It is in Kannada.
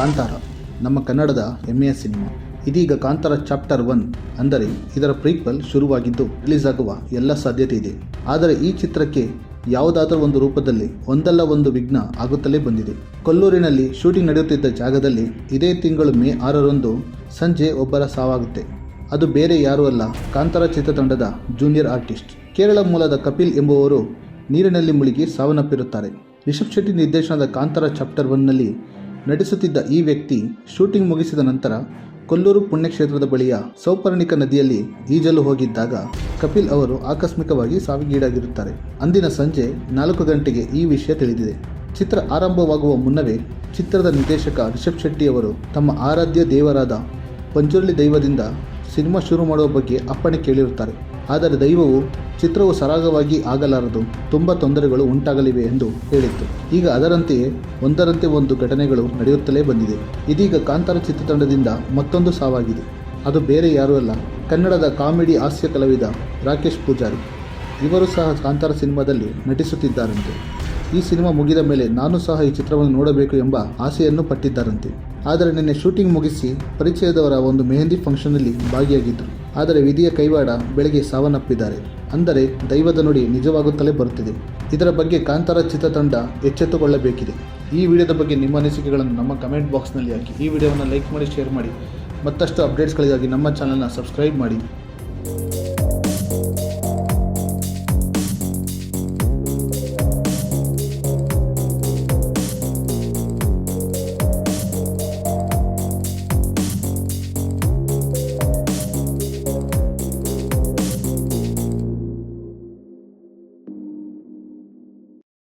ಕಾಂತಾರ, ನಮ್ಮ ಕನ್ನಡದ ಹೆಮ್ಮೆಯ ಸಿನಿಮಾ. ಇದೀಗ ಕಾಂತಾರ ಚಾಪ್ಟರ್ ಒನ್ ಅಂದರೆ ಇದರ ಪ್ರೀಕ್ವೆಲ್ ಶುರುವಾಗಿದ್ದು ರಿಲೀಸ್ ಆಗುವ ಎಲ್ಲ ಸಾಧ್ಯತೆ ಇದೆ. ಆದರೆ ಈ ಚಿತ್ರಕ್ಕೆ ಯಾವುದಾದರೂ ಒಂದು ರೂಪದಲ್ಲಿ ಒಂದಲ್ಲ ಒಂದು ವಿಘ್ನ ಆಗುತ್ತಲೇ ಬಂದಿದೆ. ಕೊಲ್ಲೂರಿನಲ್ಲಿ ಶೂಟಿಂಗ್ ನಡೆಯುತ್ತಿದ್ದ ಜಾಗದಲ್ಲಿ ಇದೇ ತಿಂಗಳು ಮೇ ಆರರಂದು ಸಂಜೆ ಒಬ್ಬರ ಸಾವಾಗುತ್ತೆ. ಅದು ಬೇರೆ ಯಾರೂ ಅಲ್ಲ, ಕಾಂತಾರ ಚಿತ್ರತಂಡದ ಜೂನಿಯರ್ ಆರ್ಟಿಸ್ಟ್. ಕೇರಳ ಮೂಲದ ಕಪಿಲ್ ಎಂಬುವರು ನೀರಿನಲ್ಲಿ ಮುಳುಗಿ ಸಾವನ್ನಪ್ಪಿರುತ್ತಾರೆ. ರಿಷಬ್ ಶೆಟ್ಟಿ ನಿರ್ದೇಶನದ ಕಾಂತಾರ ಚಾಪ್ಟರ್ ಒನ್ನಲ್ಲಿ ನಡೆಸುತ್ತಿದ್ದ ಈ ವ್ಯಕ್ತಿ ಶೂಟಿಂಗ್ ಮುಗಿಸಿದ ನಂತರ ಕೊಲ್ಲೂರು ಪುಣ್ಯಕ್ಷೇತ್ರದ ಬಳಿಯ ಸೌಪರ್ಣಿಕ ನದಿಯಲ್ಲಿ ಈಜಲು ಹೋಗಿದ್ದಾಗ ಕಪಿಲ್ ಅವರು ಆಕಸ್ಮಿಕವಾಗಿ ಸಾವಿಗೀಡಾಗಿರುತ್ತಾರೆ. ಅಂದಿನ ಸಂಜೆ ನಾಲ್ಕು ಗಂಟೆಗೆ ಈ ವಿಷಯ ತಿಳಿದಿದೆ. ಚಿತ್ರ ಆರಂಭವಾಗುವ ಮುನ್ನವೇ ಚಿತ್ರದ ನಿರ್ದೇಶಕ ರಿಷಬ್ ಶೆಟ್ಟಿ ಅವರು ತಮ್ಮ ಆರಾಧ್ಯ ದೇವರಾದ ಪಂಜುರ್ಲಿ ದೈವದಿಂದ ಸಿನಿಮಾ ಶುರು ಮಾಡುವ ಬಗ್ಗೆ ಅಪ್ಪಣೆ ಕೇಳಿರುತ್ತಾರೆ. ಆದರೆ ದೈವವು ಚಿತ್ರವು ಸರಾಗವಾಗಿ ಆಗಲಾರದು, ತುಂಬ ತೊಂದರೆಗಳು ಉಂಟಾಗಲಿವೆ ಎಂದು ಹೇಳಿತ್ತು. ಈಗ ಅದರಂತೆಯೇ ಒಂದರಂತೆ ಒಂದು ಘಟನೆಗಳು ನಡೆಯುತ್ತಲೇ ಬಂದಿದೆ. ಇದೀಗ ಕಾಂತಾರ ಚಿತ್ರತಂಡದಿಂದ ಮತ್ತೊಂದು ಸಾವಾಗಿದೆ. ಅದು ಬೇರೆ ಯಾರೂ ಅಲ್ಲ, ಕನ್ನಡದ ಕಾಮಿಡಿ ಹಾಸ್ಯ ಕಲಾವಿದ ರಾಕೇಶ್ ಪೂಜಾರಿ. ಇವರು ಸಹ ಕಾಂತಾರ ಸಿನಿಮಾದಲ್ಲಿ ನಟಿಸುತ್ತಿದ್ದಾರಂತೆ. ಈ ಸಿನಿಮಾ ಮುಗಿದ ಮೇಲೆ ನಾನು ಸಹ ಈ ಚಿತ್ರವನ್ನು ನೋಡಬೇಕು ಎಂಬ ಆಸೆಯನ್ನು ಪಟ್ಟಿದ್ದಾರಂತೆ. ಆದರೆ ನಿನ್ನೆ ಶೂಟಿಂಗ್ ಮುಗಿಸಿ ಪರಿಚಯದವರ ಒಂದು ಮೆಹಂದಿ ಫಂಕ್ಷನ್ನಲ್ಲಿ ಭಾಗಿಯಾಗಿದ್ದರು ಆದರೆ ವಿಧಿಯ ಕೈವಾಡ ಬೆಳಗ್ಗೆ ಸಾವನ್ನಪ್ಪಿದ್ದಾರೆ. ಅಂದರೆ ದೈವದ ನುಡಿ ನಿಜವಾಗುತ್ತಲೇ ಬರುತ್ತಿದೆ. ಇದರ ಬಗ್ಗೆ ಕಾಂತಾರ ಚಿತ್ರತಂಡ ಎಚ್ಚೆತ್ತುಕೊಳ್ಳಬೇಕಿದೆ. ಈ ವಿಡಿಯೋದ ಬಗ್ಗೆ ನಿಮ್ಮ ಅನಿಸಿಕೆಗಳನ್ನು ನಮ್ಮ ಕಮೆಂಟ್ ಬಾಕ್ಸ್ನಲ್ಲಿ ಹಾಕಿ. ಈ ವಿಡಿಯೋವನ್ನು ಲೈಕ್ ಮಾಡಿ, ಶೇರ್ ಮಾಡಿ. ಮತ್ತಷ್ಟು ಅಪ್ಡೇಟ್ಸ್ಗಳಿಗಾಗಿ ನಮ್ಮ ಚಾನಲ್ನ ಸಬ್ಸ್ಕ್ರೈಬ್ ಮಾಡಿ.